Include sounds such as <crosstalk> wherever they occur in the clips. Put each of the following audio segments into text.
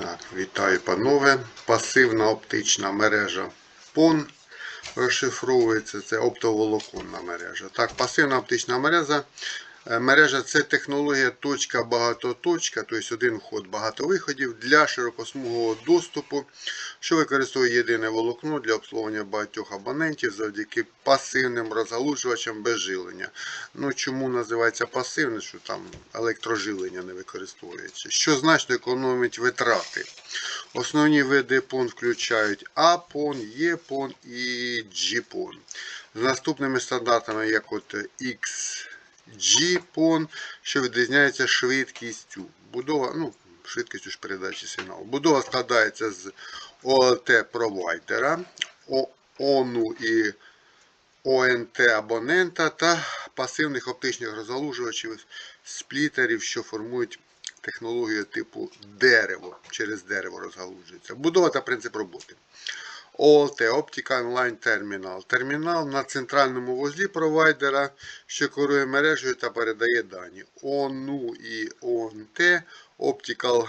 Так, вітаю, панове. Пасивна оптична мережа PON розшифровується. Це оптоволоконна мережа. Так, пасивна оптична мережа. Е, Мережа це технологія точка багатоточка, тобто один вход багато виходів для широкосмугового доступу, що використовує єдине волокно для обслуговування багатьох абонентів завдяки пасивним розгалужувачам без жилення. Ну чому називається пасивне, що там електроживлення не використовується, що значно економить витрати. Основні види PON включають APON, EPON і GPON. З наступними стандартами, як от XG-PON, що відрізняється швидкістю. Будова, ну, швидкістю ж передачі сигналу. Будова складається з ОЛТ-провайдера, ОНУ і ОНТ абонента та пасивних оптичних розгалужувачів сплітерів, що формують технологію типу дерево. Через дерево розгалужується. Будова та принцип роботи. ОЛТ Optica Online Terminal. Термінал на центральному вузлі провайдера, що керує мережею та передає дані. ОНУ і ОНТ Optical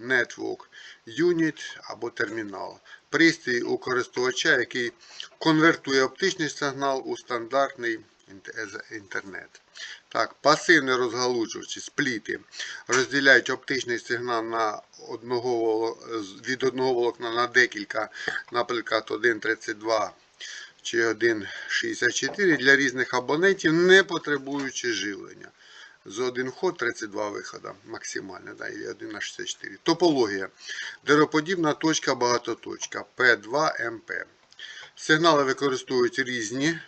Network Unit або термінал. Пристрій у користувача, який конвертує оптичний сигнал у стандартний інтернет. Так, пасивні розгалужувачі, спліти розділяють оптичний сигнал на одного, від одного волокна на декілька, наприклад, 1.32 чи 1.64 для різних абонентів, не потребуючи живлення. з один вход 32 вихода максимально, да, і 1 на 64. Топологія. Дероподібна точка багатоточка P2MP. Сигнали використовують різні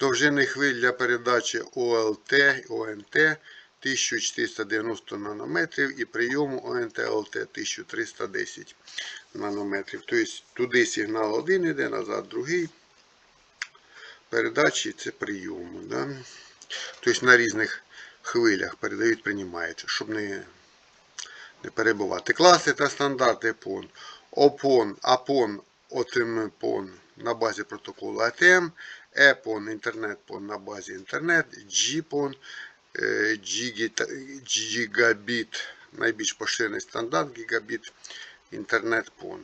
довжини хвиль для передачі ОЛТ, ОНТ 1490 нанометрів і прийому ОНТ ЛТ 1310 нанометрів. Тобто туди сигнал один йде, назад другий. Передачі це прийому. Да? Тобто на різних хвилях передають, приймають, щоб не, не перебувати. Класи та стандарти PON. OPON, APON, OTM-PON на базі протоколу ATM, EPON, інтернет PON на базі інтернет, GPON, е, Gigabit, найбільш поширений стандарт Gigabit, інтернет PON,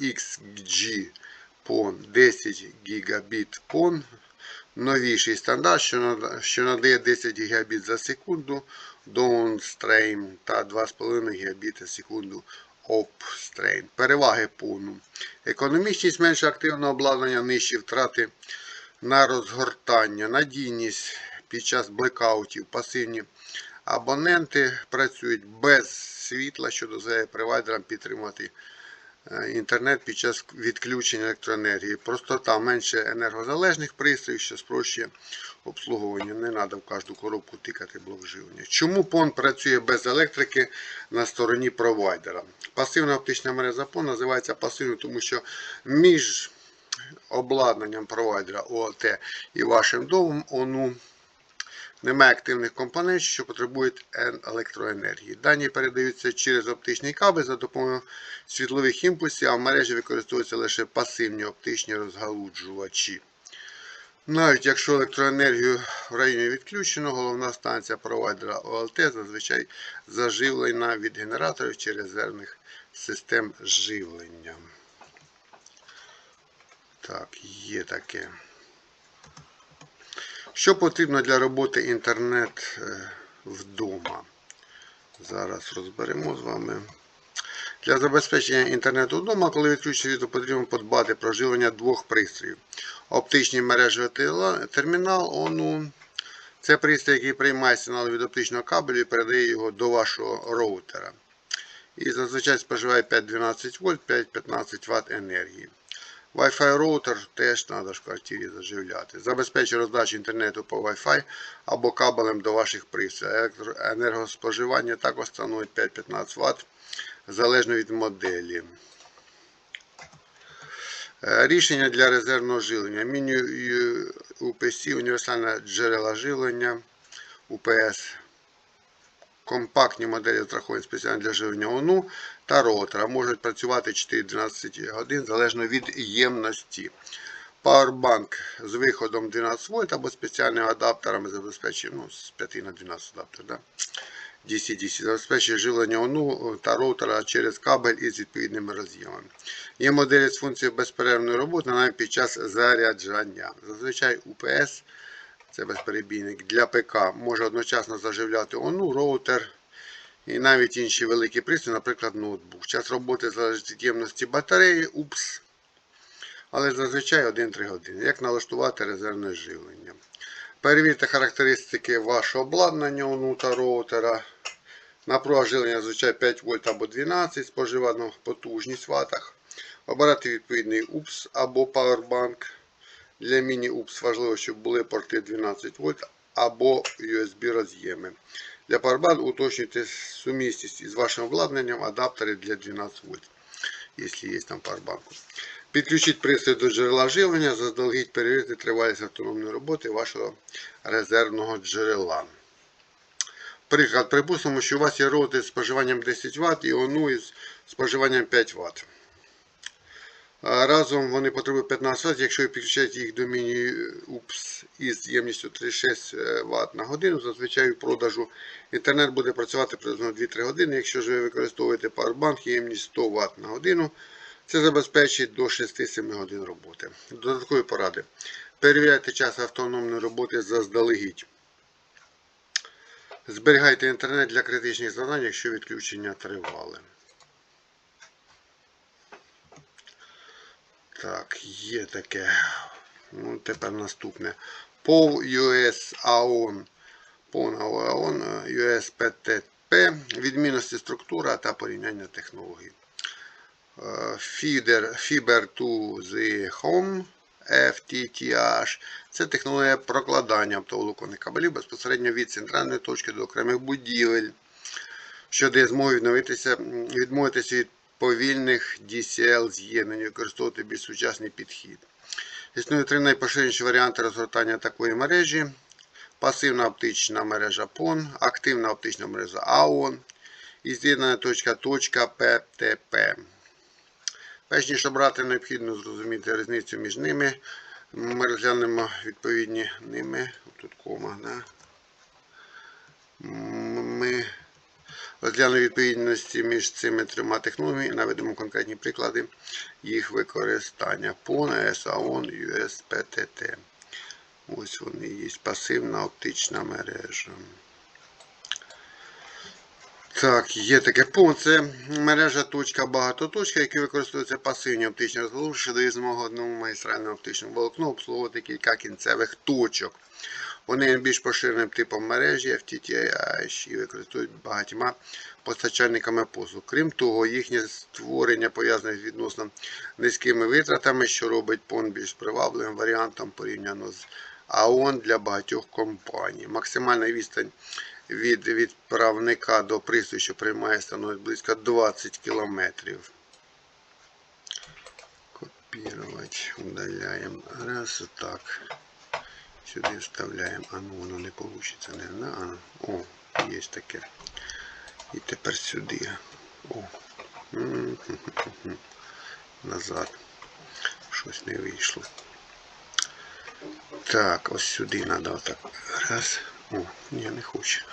XG PON, 10 Gigabit PON, новіший стандарт, що надає 10 Гбіт за секунду downstream та 2,5 Гбіт за секунду upstream. Переваги PON. Економічність менше активного обладнання, нижчі втрати на розгортання, надійність під час блекаутів, пасивні абоненти працюють без світла, що дозволяє провайдерам підтримувати е, інтернет під час відключення електроенергії. Простота менше енергозалежних пристроїв, що спрощує обслуговування. Не треба в кожну коробку тикати блок живлення. Чому PON працює без електрики на стороні провайдера? Пасивна оптична мережа PON називається пасивною, тому що між обладнанням провайдера ООТ і вашим домом ОНУ немає активних компонентів, що потребують ен- електроенергії. Дані передаються через оптичний кабель за допомогою світлових імпульсів, а в мережі використовуються лише пасивні оптичні розгалуджувачі. Навіть якщо електроенергію в районі відключено, головна станція провайдера ОЛТ зазвичай заживлена від генераторів чи резервних систем живлення. Так, є таке. Що потрібно для роботи інтернет е, вдома? Зараз розберемо з вами. Для забезпечення інтернету вдома, коли відключиться світло, потрібно подбати про живлення двох пристроїв. Оптичні мережевий термінал ОНУ. Це пристрій, який приймає сигнал від оптичного кабелю і передає його до вашого роутера. І зазвичай споживає 5-12 вольт, 5-15 Вт енергії. Wi-Fi роутер теж треба в квартирі заживляти. Забезпечує роздачу інтернету по Wi-Fi або кабелем до ваших пристроїв. Енергоспоживання також становить 5-15 Вт залежно від моделі. Е, Рішення для резервного живлення. Міні UPC, універсальне джерела живлення, UPS, компактні моделі розраховані спеціально для живлення ОНУ та роутера. Можуть працювати 4-12 годин залежно від ємності. Powerbank з виходом 12 вольт або спеціальними адаптерами забезпечує ну, з 5 на 12 адаптер. Да? DC-DC, забезпечує живлення ОНУ та роутера через кабель із відповідними роз'ємами. Є моделі з функцією безперервної роботи навіть під час заряджання. Зазвичай УПС, це безперебійник, для ПК може одночасно заживляти ОНУ, роутер і навіть інші великі пристрої, наприклад, ноутбук. Час роботи залежить від ємності батареї, УПС, але зазвичай 1-3 години. Як налаштувати резервне живлення? Перевірте характеристики вашого обладнання ОНУ та роутера. Напруга живлення зазвичай 5 вольт або 12, споживана потужність в ватах. Обирати відповідний УПС або Powerbank. Для міні-УПС важливо, щоб були порти 12 вольт або USB роз'єми. Для Powerbank уточнюйте сумісність із вашим обладнанням адаптери для 12 вольт, якщо є там Powerbank. Підключіть пристрій до джерела живлення, заздалегідь перевірити тривалість автономної роботи вашого резервного джерела. Приклад, припустимо, що у вас є роутер з споживанням 10 Вт і ОНУ із споживанням 5 Вт. Разом вони потребують 15 Вт, якщо ви підключаєте їх до міні-УПС із ємністю 36 Вт на годину, зазвичай у продажу інтернет буде працювати приблизно 2-3 години. Якщо ж ви використовуєте Powerbank ємність 100 Вт на годину, це забезпечить до 6-7 годин роботи. Додаткові поради. Перевіряйте час автономної роботи заздалегідь. Зберігайте інтернет для критичних завдань, якщо відключення тривале. Так, є таке. Ну, тепер наступне. POV US AON. AON US PTP. Відмінності структура та порівняння технологій. Feeder, Fiber to the Home. FTTH. Це технологія прокладання оптоволоконних кабелів безпосередньо від центральної точки до окремих будівель, що дає змогу відновитися, відмовитися від повільних DCL з'єднань, використовувати більш сучасний підхід. Існує три найпоширеніші варіанти розгортання такої мережі: пасивна оптична мережа PON, активна оптична мережа AON і з'єднана точка точка PTP. Перш ніж обрати, необхідно зрозуміти різницю між ними. Ми розглянемо відповідні ними. Тут кома, да? Ми розглянемо відповідності між цими трьома технологіями і наведемо конкретні приклади їх використання. PON, SAON, USPTT. Ось вони є. Пасивна оптична мережа. Так, є таке PON. Це мережа точка багатоточка, яка використовується пасивні оптичні розголошення, що дає змогу одному магістральному оптичному волокну обслуговувати кілька кінцевих точок. Вони є більш поширеним типом мережі FTTH і використовують багатьма постачальниками послуг. Крім того, їхнє створення пов'язане з відносно низькими витратами, що робить PON більш привабливим варіантом порівняно з АОН для багатьох компаній. Максимальна відстань від відправника до пристрою, що приймає, становить близько 20 км. Копірувати, удаляємо. Раз, так. Сюди вставляємо. А ну воно не вийде. Не, а, о, є таке. І тепер сюди. О. <laughs> Назад. Щось не вийшло. Так, ось сюди треба отак. Раз. О, ні, не хочу.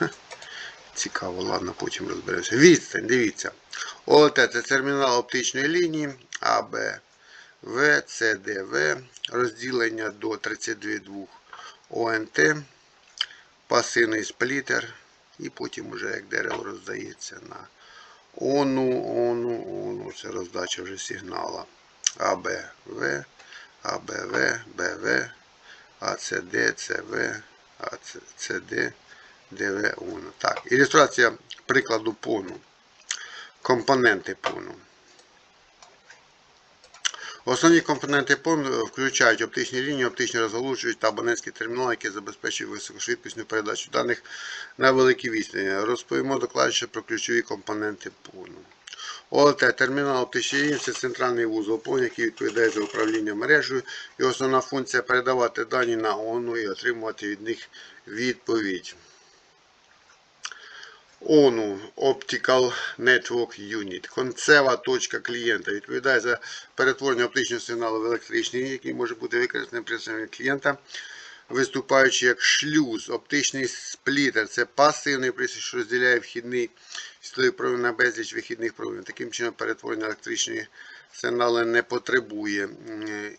Цікаво, ладно, потім розберемося. Відстань, дивіться. ОТ це термінал оптичної лінії АБ, В, С, Д, В. Розділення до 32 ОНТ, пасивний сплітер. І потім уже як дерево роздається на ОНУ, ОНУ, ОНУ. Це роздача вже сигнала. АБ, В, АБВ, БВ, АЦД, ЦВ, АЦД, ДВ, ОНУ. Так, ілюстрація прикладу ПОНу. Компоненти ПОНу. Основні компоненти ПОН включають оптичні лінії, оптичні розголошуючі та абонентські термінали, які забезпечують високошвидкісну передачу даних на великій відстані. Розповімо докладніше про ключові компоненти ПОНу. ОЛТ термінал оптичної лінії – це центральний вузол ПОН, який відповідає за управління мережею. І основна функція передавати дані на ОНУ і отримувати від них відповідь. ONU Optical Network Unit. Концева точка клієнта відповідає за перетворення оптичного сигналу в електричний, який може бути використаний при самі клієнта виступаючи як шлюз, оптичний сплітер. Це пасивний пристрій, що розділяє вхідний світловий промінь на безліч вихідних промінь. Таким чином перетворення електричної сигнали не потребує.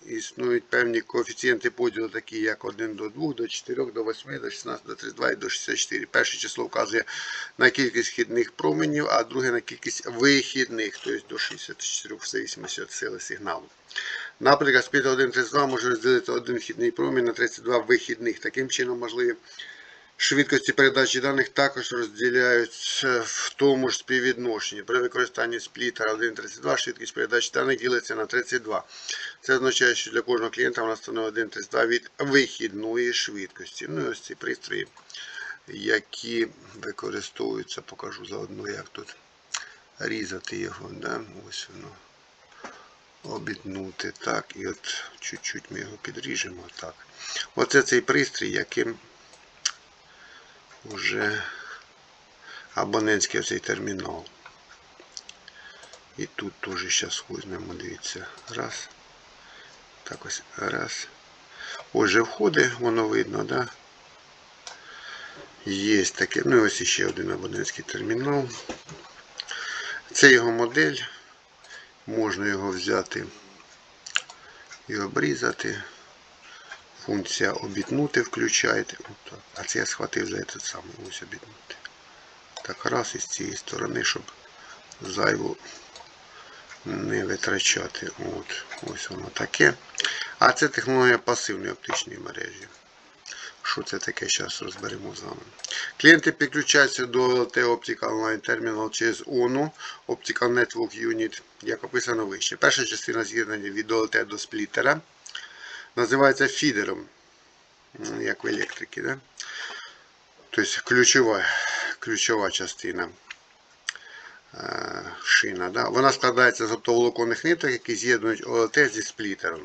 Існують певні коефіцієнти поділу, такі як 1 до 2, до 4, до 8, до 16, до 32 і до 64. Перше число вказує на кількість вхідних променів, а друге на кількість вихідних, тобто до 64 в зависимості від сили сигналу. Наприклад, спіт 1.32 може розділити один вхідний промінь на 32 вихідних. Таким чином, можливі швидкості передачі даних також розділяються в тому ж співвідношенні. При використанні сплітера 1.32 швидкість передачі даних ділиться на 32. Це означає, що для кожного клієнта вона становить 1.32 від вихідної швидкості. Ну і ось ці пристрої, які використовуються, покажу заодно, як тут різати його. Да? Ось воно обітнути. Так, і от чуть-чуть ми його підріжемо. Так. Оце цей пристрій, яким вже абонентський оцей термінал. І тут теж зараз візьмемо, дивіться. Раз. Так ось раз. Ось же входи, воно видно, да? Є таке. Ну і ось ще один абонентський термінал. Це його модель. Можна його взяти і обрізати. Функція обітнути включаєте. А це я схватив за этот самий ось обітнути. Так раз із цієї сторони, щоб зайву не витрачати. От, ось воно таке. А це технологія пасивної оптичної мережі. Що це таке, зараз розберемо з вами. Клієнти підключаються до LT Optical Online Terminal через ONU Optical Network Unit, як описано вище. Перша частина з'єднання від OLT до сплітера називається фідером, як в електрики. Да? Тобто ключова, ключова частина е, шина. Да? Вона складається з оптоволоконних ниток, які з'єднують ОЛТ зі сплітером.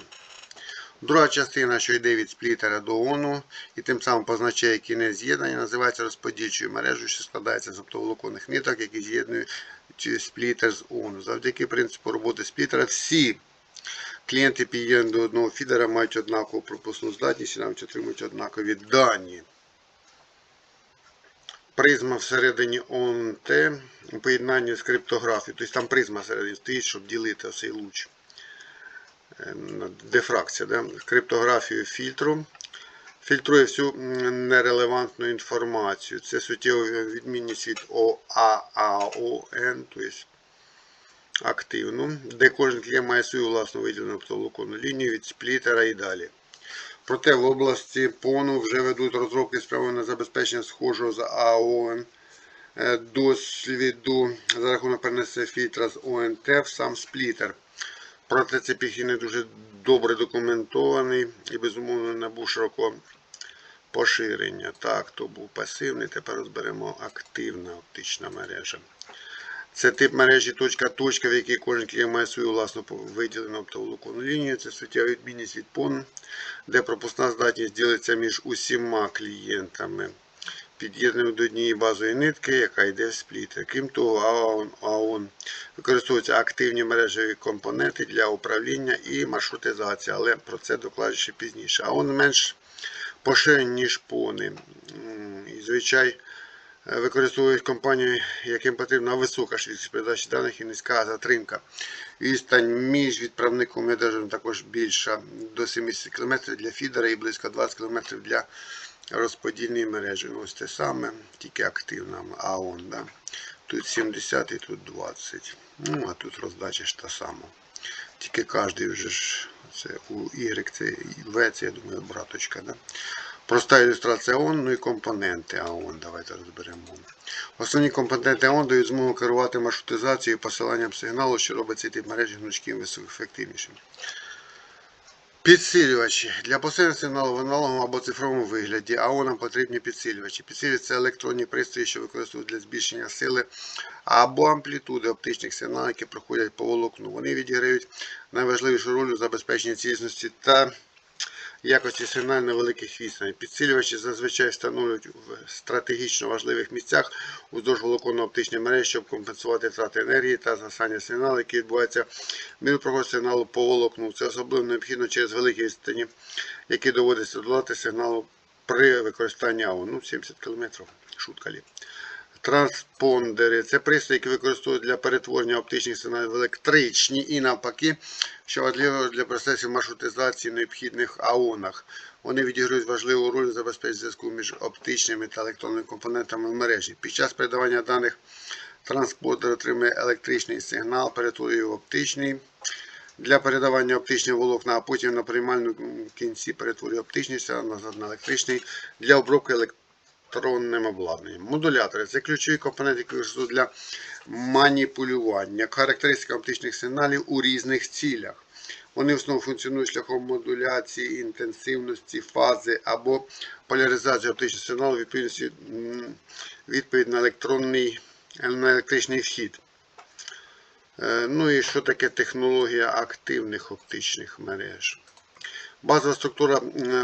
Друга частина, що йде від сплітера до ОНУ, і тим самим позначає кінець з'єднання, називається розподільчою мережею, що складається з оптоволоконних ниток, які з'єднують сплітер з ОНУ. Завдяки принципу роботи сплітера всі клієнти під'єднані до одного фідера мають однакову пропускну здатність і навіть отримують однакові дані. Призма всередині ОНТ у з криптографією. Тобто там призма всередині стоїть, щоб ділити оцей луч. Е, Дифракція, да? криптографію фільтру. Фільтрує всю нерелевантну інформацію. Це суттєва відмінність від ОААОН, тобто активну, де кожен клієнт має свою власну виділену оптоволоконну лінію від сплітера і далі. Проте в області ПОНу вже ведуть розробки спрямовані на забезпечення схожого з АОН е, досвіду за рахунок перенесення фільтра з ОНТ в сам сплітер. Проте цей підхід не дуже добре документований і безумовно набув широкого поширення. Так, то був пасивний, тепер розберемо активна оптична мережа. Це тип мережі точка-точка, в якій кожен клієнт має свою власну виділену оптоволоконну лінію. Це суттєва відмінність від PON, де пропускна здатність ділиться між усіма клієнтами. Під'єднуємо до однієї базової нитки, яка йде в сплітер. Крім того, АОН, АОН використовуються активні мережеві компоненти для управління і маршрутизації, але про це докладніше пізніше. АОН менш поширені, ніж пони. І звичай використовують компанії, яким потрібна висока швидкість передачі даних і низька затримка. Відстань між відправником і одержанням також більша до 70 км для фідера і близько 20 км для розподільної мережі. Ось те саме, тільки активна АОН. Да? Тут 70 і тут 20. Ну, а тут роздача ж та сама. Тільки кожен вже ж це у Y, це V, це, я думаю, браточка. Да? Проста ілюстрація ООН, ну і компоненти АОН. Давайте розберемо. Основні компоненти ООН дають змогу керувати маршрутизацією і посиланням сигналу, що робить цей тип мережі гнучким і високоефективнішим. Підсилювачі. Для посилення сигналу в аналоговому або цифровому вигляді АО нам потрібні підсилювачі. Підсилювачі – це електронні пристрої, що використовують для збільшення сили або амплітуди оптичних сигналів, які проходять по волокну. Вони відіграють найважливішу роль у забезпеченні цілісності та якості сигналів на великих відстанях. Підсилювачі зазвичай встановлюють в стратегічно важливих місцях уздовж волоконно-оптичної мережі, щоб компенсувати втрати енергії та згасання сигналу, які відбуваються між проходу сигналу по волокну. Це особливо необхідно через великі відстані, які доводиться долати сигналу при використанні АО. Ну, 70 км. Шутка лі. Транспондери це пристрої, які використовують для перетворення оптичних сигналів в електричні і навпаки, що важливо для процесів маршрутизації необхідних аонах. Вони відіграють важливу роль у забезпеченні зв'язку між оптичними та електронними компонентами в мережі. Під час передавання даних транспондер отримує електричний сигнал, перетворює його в оптичний. Для передавання оптичних волокна, а потім на приймальному кінці перетворює оптичний сигнал назад на електричний для обробки електронним обладнанням. Модулятори це ключові компоненти, які використовують для маніпулювання, характеристика оптичних сигналів у різних цілях. Вони в основному функціонують шляхом модуляції, інтенсивності, фази або поляризації оптичного сигналу відповідності відповідь на електронний на електричний вхід. Е, Ну і що таке технологія активних оптичних мереж? Базова структура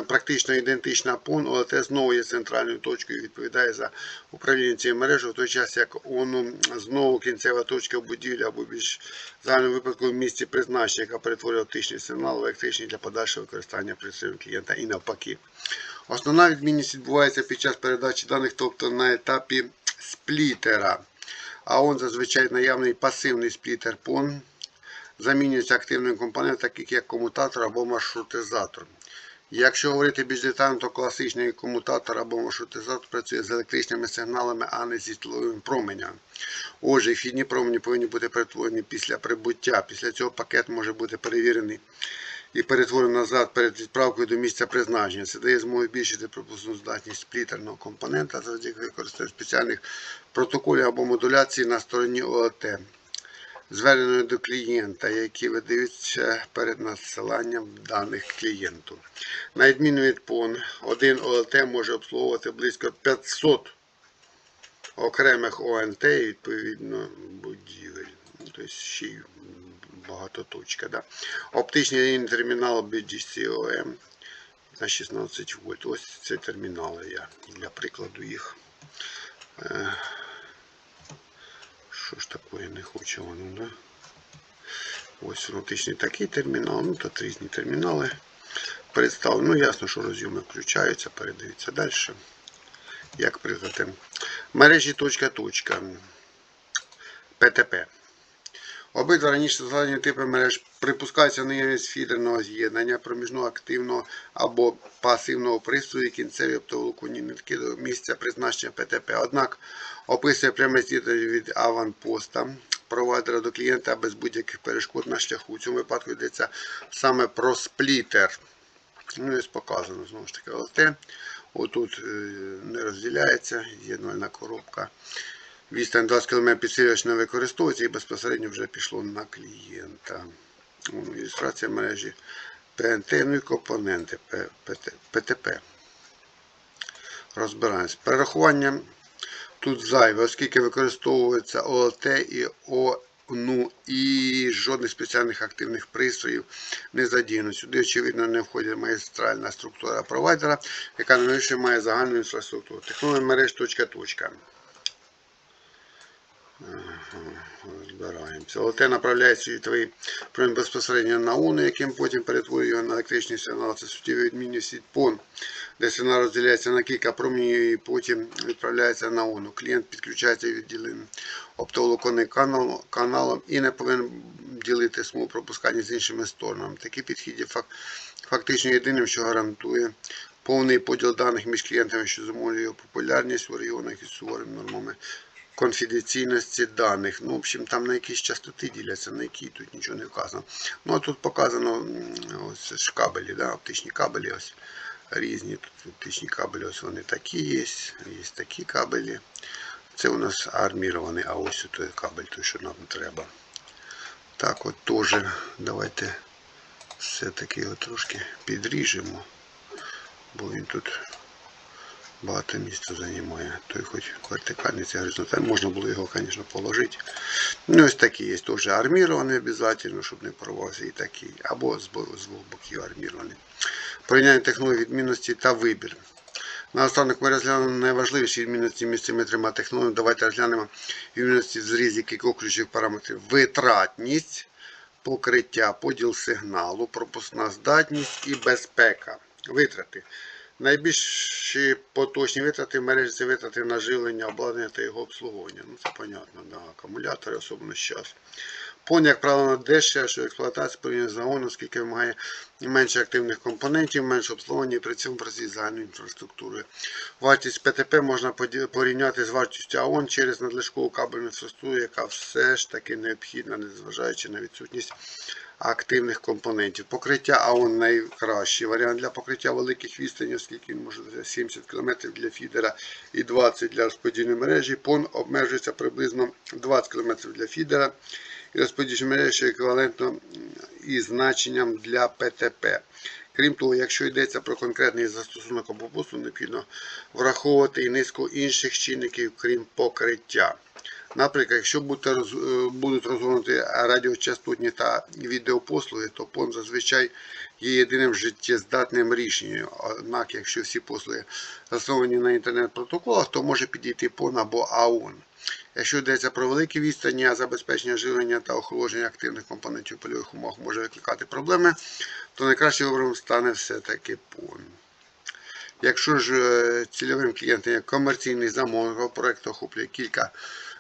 практично ідентична PON, але те знову є центральною точкою і відповідає за управління цією мережею, в той час як воно знову кінцева точка в будівлі або більш загальному випадку в місці призначення, яка перетворює оптичний сигнал в електричний для подальшого використання пристроїв клієнта і навпаки. Основна відмінність відбувається під час передачі даних, тобто на етапі сплітера. А он зазвичай наявний пасивний сплітер PON замінюється активним компонентом, таких як комутатор або маршрутизатор. Якщо говорити більш детально, то класичний комутатор або маршрутизатор працює з електричними сигналами, а не зі світловими променями. Отже, вхідні промені повинні бути перетворені після прибуття. Після цього пакет може бути перевірений і перетворений назад перед відправкою до місця призначення. Це дає змогу збільшити пропускну здатність сплітерного компонента завдяки використанню спеціальних протоколів або модуляції на стороні ООТ зверненою до клієнта, які видаються перед надсиланням даних клієнту. На відміну від PON, один ОЛТ може обслуговувати близько 500 окремих ОНТ і відповідно будівель. Тобто ще й багатоточка. Да? Оптичний термінал BGCOM на 16 вольт. Ось це термінали я для прикладу їх. Що ж такое не хоче воно, да? Ось внутрішній такий термінал, ну тут різні термінали представлені. Ну, ясно, що розйоми включаються, передаються далі. Як приклад. Мережі точка-точка. ПТП. Обидва раніше згадані типи мереж припускаються наявність фідерного з'єднання проміжного активного або пасивного пристрою кінцеві оптоволоконні нитки до місця призначення ПТП. Однак описує пряме з'єднання від аванпоста провайдера до клієнта без будь-яких перешкод на шляху. У цьому випадку йдеться саме про сплітер. Ну, ось показано знову ж таки. Отут е, не розділяється, з'єднувальна коробка. Відстань 20 км підсилювач не використовується і безпосередньо вже пішло на клієнта. Ілюстрація мережі ПНТ, ну і компоненти ПТП. Розбираємось. Перерахування тут зайве, оскільки використовується ОЛТ і О. Ну і жодних спеціальних активних пристроїв не задіяно. Сюди, очевидно, не входить магістральна структура провайдера, яка найбільше має загальну інфраструктуру. Технологія мереж точка-точка. Розбираємося. ОЛТ направляє світовий промінь безпосередньо на ОНУ, яким потім перетворює його на електричний сигнал. Це суттєва відмінність від ПОН, де сигнал розділяється на кілька променів і потім відправляється на ОНУ. Клієнт підключається відділеним оптоволоконним каналом, і не повинен ділити смугу пропускання з іншими сторонами. Такий підхід є фак- фактично єдиним, що гарантує повний поділ даних між клієнтами, що зумовлює його популярність у регіонах із суворими нормами конфіденційності даних. Ну, в общем, там на якісь частоти діляться, на які тут нічого не вказано. Ну, а тут показано ось ж кабелі, да, оптичні кабелі ось різні. Тут оптичні кабелі, ось вони такі є, є такі кабелі. Це у нас армірований, а ось той кабель, той, що нам треба. Так от теж давайте все-таки його трошки підріжемо, бо він тут багато місця займає. Той хоч вертикальний, це горизонтальний. Можна було його, звісно, положити. Ну, ось такі є теж армірований обов'язково, щоб не порвався і такий. Або з двох боків армірований. порівняння технологій відмінності та вибір. Наостанок ми розглянемо найважливіші відмінності між цими трьома технологіями. Давайте розглянемо відмінності в зрізі кількох ключових параметрів. Витратність, покриття, поділ сигналу, пропускна здатність і безпека. Витрати. Найбільші поточні витрати в мережі це витрати на живлення, обладнання та його обслуговування. Ну це понятно, да. акумулятори, особливо зараз. Пон, як правило, дешевше експлуатація порівняно з загоном, оскільки вимагає менше активних компонентів, менше обслуговування і при цьому працює з загальною інфраструктурою. Вартість ПТП можна порівняти з вартістю АОН через надлишкову кабельну інфраструктуру, яка все ж таки необхідна, незважаючи на відсутність активних компонентів. Покриття АОН найкращий варіант для покриття великих відстаней, оскільки він може бути 70 км для фідера і 20 для розподільної мережі. Пон обмежується приблизно 20 км для фідера і розподільної мережі, еквівалентно із значенням для ПТП. Крім того, якщо йдеться про конкретний застосунок або необхідно враховувати і низку інших чинників, крім покриття. Наприклад, якщо е, будуть розгорнуті радіочастотні та відеопослуги, то ПОН зазвичай є єдиним життєздатним рішенням. Однак, якщо всі послуги засновані на інтернет-протоколах, то може підійти ПОН або АОН. Якщо йдеться про великі відстані, а забезпечення живлення та охолодження активних компонентів польових умовах може викликати проблеми, то найкращим вибором стане все-таки ПОН. Якщо ж е, цільовим клієнтом є комерційний замовник або проєкт охоплює кілька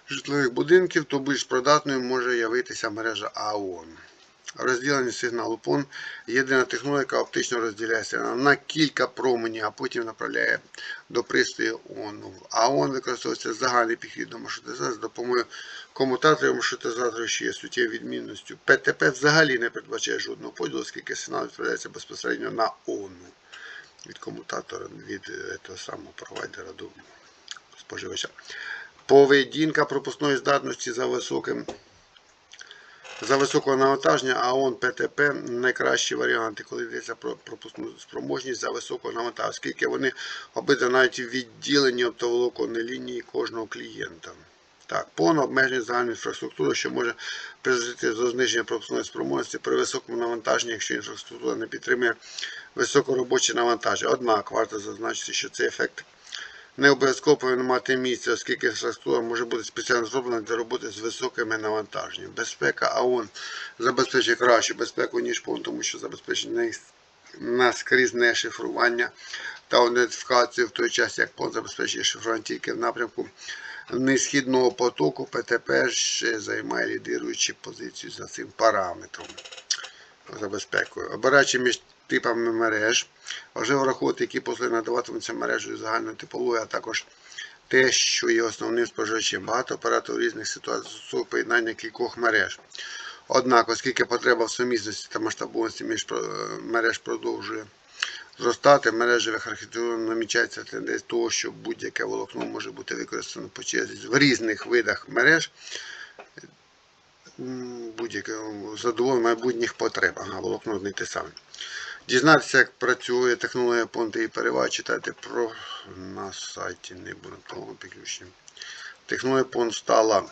житлових будинків, то більш придатною може явитися мережа АОН. Розділення сигналу PON – єдина технологія, яка оптично розділяє сигнал на кілька променів, а потім направляє до пристрою ООН. АОН використовується загальний підхід до маршрутизації з допомогою комутаторів маршрутизаторів, що є суттєвою відмінністю. ПТП взагалі не передбачає жодного поділу, оскільки сигнал відправляється безпосередньо на ООН від комутатора, від е, того самого провайдера до споживача. Поведінка пропускної здатності за високим за високого навантаження, АОН ПТП найкращі варіанти, коли йдеться про пропускну спроможність за високого навантаження, оскільки вони обидва навіть відділені оптоволоконної лінії кожного клієнта. Так, повно обмеження загальної інфраструктури, що може призвести до зниження пропускної спроможності при високому навантаженні, якщо інфраструктура не підтримує високоробоче навантаження. Однак варто зазначити, що цей ефект не обов'язково повинен мати місце, оскільки інфраструктура може бути спеціально зроблена для роботи з високими навантаженнями. Безпека АОН забезпечує кращу безпеку, ніж ПОН, тому що забезпечує наскрізне наскрізне шифрування та ідентифікацію в той час, як ПОН забезпечує шифрування тільки в напрямку несхідного потоку, ПТП ще займає лідируючу позицію за цим параметром за безпекою. Обираючи між типами мереж, важливо враховувати, які послуги надаватимуться мережею загальної типології, а також те, що є основним споживачем. Багато операторів різних ситуацій поєднання кількох мереж. Однак, оскільки потреба в сумісності та масштабованості між мереж продовжує зростати, в мережевих архітектурах намічається тенденція того, що будь-яке волокно може бути використано по черзі в різних видах мереж будь-яке задоволення майбутніх потреб. Ага, волокно те саме. Дізнатися, як працює технологія понти і переваг, читати про на сайті не буде того підключення. Технологія понт стала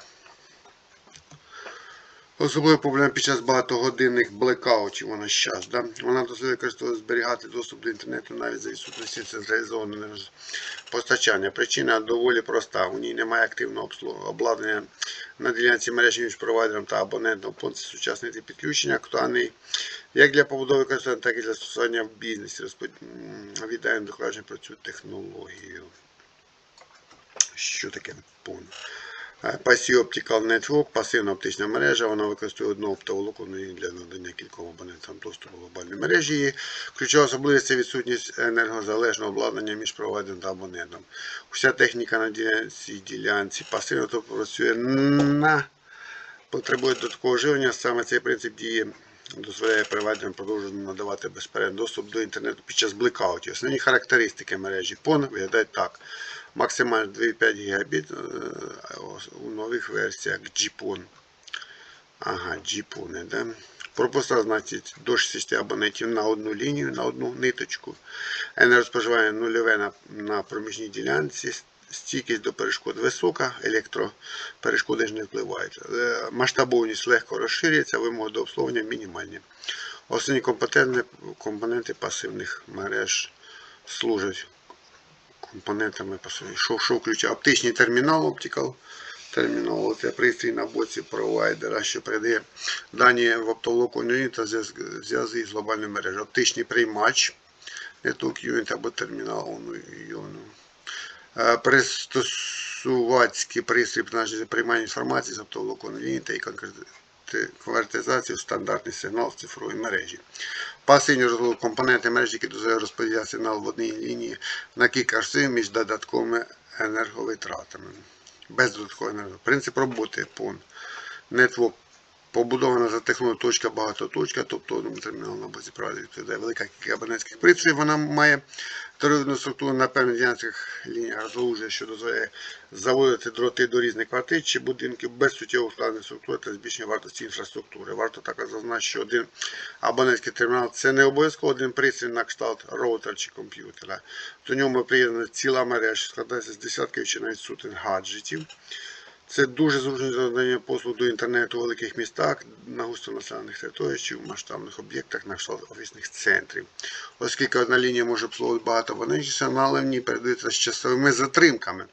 особливо проблема під час багатогодинних блекаутів. Вона зараз. Да? Вона дозволяє використовувати зберігати доступ до інтернету навіть за відсутності централізованого постачання. Причина доволі проста. У ній немає активного обслуг- обладнання на ділянці мережі між провайдером та абонентом. Понт сучасний підключення, актуальний як для побудови використання, так і для застосування в бізнесі. Розпод... м, Віддаємо докладно про цю технологію. Що таке пон? Passive Optical Network, пасивна оптична мережа, вона використовує одну оптоволоконну для надання кільком абонентам доступу до глобальної мережі. Ключова особливість це відсутність енергозалежного обладнання між провайдером та абонентом. Вся техніка на ділянці, ділянці пасивно тобто працює на потребує додаткового живлення. Саме цей принцип діє дозволяє провайдерам продовжувати надавати безперервний доступ до інтернету під час блекаутів. Основні характеристики мережі PON виглядають так. Максимально 2,5 Гбіт е, у нових версіях GPON. Ага, GPON, да? Пропуска, значить, до 60 абонентів на одну лінію, на одну ниточку. Енергоспоживання нульове на, на проміжній ділянці. Стійкість до перешкод висока, електроперешкоди ж не впливають. Е, Масштабовність легко розширюється, вимоги до обслуговування мінімальні. Основні компоненти, пасивних мереж служать компонентами пасивних. Що, що включає оптичний термінал Optical термінал це пристрій на боці провайдера, що передає дані в оптоволоконну лінію та зв'яз- зв'язки з глобальною мережею. Оптичний приймач, Network Unit або термінал. Е, Пристосувацький пристрій приймання інформації з оптоволоконної лінії та її конкрет- конвертизації в стандартний сигнал з цифрової мережі. Пасивні розрахунок компоненти мережі, які дозволяють розподіляти сигнал в одній лінії на кілька часів між додатковими енерговитратами. Без додаткової енергії. Принцип роботи PON. Network побудована за технологією точка багатоточка, тобто термінал на базі провайдера відповідає велика абонентських пристроїв. Вона має теоретичну структуру на певних ділянках лініях розгалуження, що дозволяє заводити дроти до різних квартир чи будинків без суттєвого ускладнення структури та збільшення вартості інфраструктури. Варто також зазначити, що один абонентський термінал це не обов'язково один пристрій на кшталт роутера чи комп'ютера. До нього приєднана ціла мережа, складається з десятків чи навіть сотень гаджетів. Це дуже зручно надання послуг до інтернету у великих містах, на густонаселених територіях чи в масштабних об'єктах на кшталт офісних центрів. Оскільки одна лінія може обслуговувати багато абонентів, сигнали в ній передаються з часовими затримками.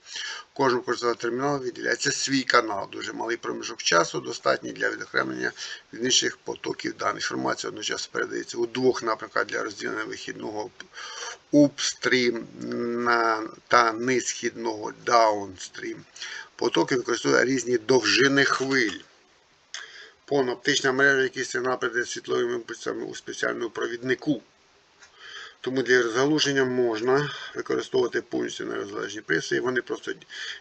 Кожному користувачу терміналу виділяється свій канал, дуже малий проміжок часу, достатній для відокремлення від інших потоків даних. Інформація одночасно передається у двох напрямках для розділення вихідного upstream та низхідного downstream. Потоки використовують різні довжини хвиль. Пон оптична мережа, який сигнал передає світловими імпульсами у спеціальному провіднику. Тому для розгалуження можна використовувати повністю нерозгалежні пристрої. Вони просто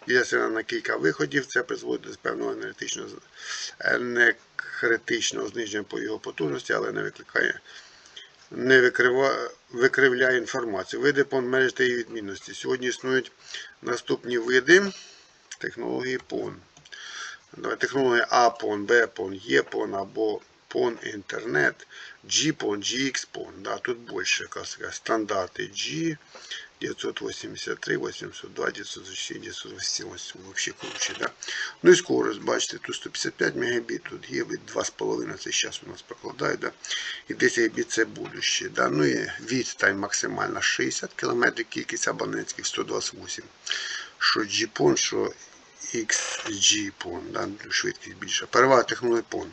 діляться на кілька виходів. Це призводить до певного енергетичного, енергетичного зниження по його потужності, але не викликає не викрива, викривляє інформацію. Види мереж та її відмінності. Сьогодні існують наступні види технології PON. Давай, Технологія APON, BPON, EPON або PON інтернет, GPON, GXPON. Да, тут більше якраз така, стандарти G, 983, 802, 906, 988, вообще круче. Да? Ну і скорость, бачите, тут 155 Мбіт, тут є 2,5, це зараз у нас прокладають. Да? І 10 Мбіт це будуще. Да? Ну і відстань максимальна 60 км, кількість абонентських 128. Що GPON, що XG PON, да? швидкість більша. Перевага технології PON.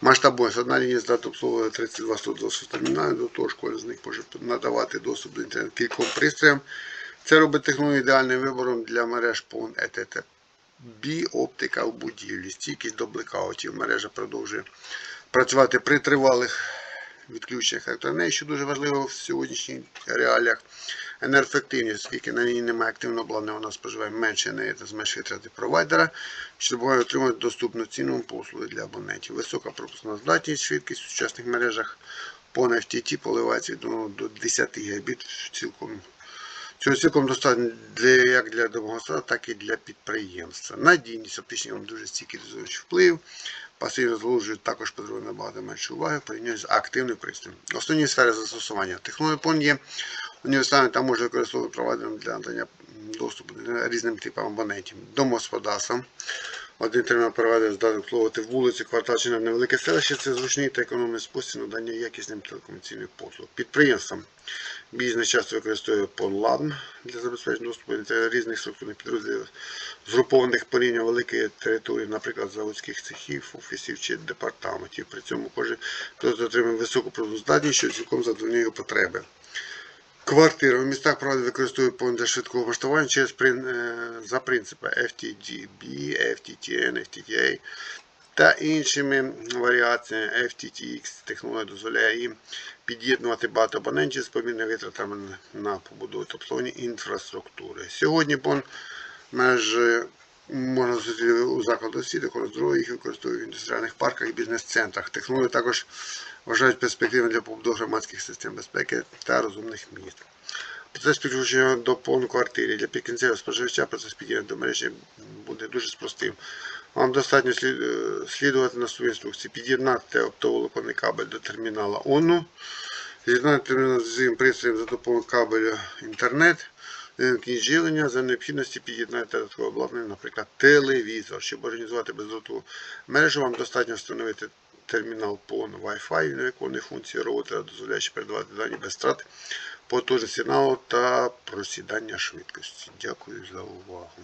Масштабність. Одна лінія здатна обслуговувати 32 120 терміналів, до того ж кожен з них може надавати доступ до інтернету кільком пристроям. Це робить технологію ідеальним вибором для мереж PON. B оптика в будівлі, стійкість до блекаутів. Мережа продовжує працювати при тривалих відключеннях електроенергії, що дуже важливо в сьогоднішніх реаліях. Енергоефективність, оскільки на ній немає активного обладнання, вона споживає менше енергії та зменшує витрати провайдера, що допомагає отримати доступну ціну послуги для абонентів. Висока пропускна здатність, швидкість в сучасних мережах по FTT поливається від 1 до 10 Гбіт цілком. Цього цілком достатньо для, як для домогосподарства, так і для підприємства. Надійність оптичний вам дуже стійкий дозуючий вплив. Пасивно розгалужують також потребує набагато менше уваги порівняно з активним пристроєм. Основні сфери застосування. Технологія пон є універсальним та може використовувати провайдером для надання доступу до різним типам абонентів. Домогосподарствам. Один термінал провайдер здатний обслуговувати вулиці, квартал чи невелике селище. Це зручний та економний спосіб надання якісним телекомунікаційних послуг. Підприємствам. Бізнес часто використовує PONLAN для забезпечення доступу до різних структурних підрозділів, згрупованих по рівню великої території, наприклад, заводських цехів, офісів чи департаментів. При цьому кожен підрозділ отримує високу продуздатність, що цілком задовольняє його потреби. Квартири в містах правда використовують повне для швидкого влаштування через е, за принципи FTTB, FTTN, FTTA та іншими варіаціями FTTX. Технологія дозволяє їм під'єднувати багато абонентів з помірними витратами на побудову обслуговування інфраструктури. Сьогодні пон межі можна зустріти у закладах освіти, охорони здоров'я, їх використовують в індустріальних парках і бізнес-центрах. Технології також вважають перспективними для побудови громадських систем безпеки та розумних міст. Процес підключення до PON квартири для підкінцевого споживача процес під'єднання до мережі буде дуже простим. Вам достатньо е, слідувати на свої інструкції, під'єднати оптоволоконний кабель до термінала ОНУ, з'єднати термінал з пристроєм за допомогою кабелю інтернет, вимкніть за необхідності під'єднати додаткове обладнання, наприклад, телевізор. Щоб організувати бездротову мережу, вам достатньо встановити термінал PON Wi-Fi, він виконує функції роутера, дозволяючи передавати дані без втрат потужності сигналу та просідання швидкості. Дякую за увагу.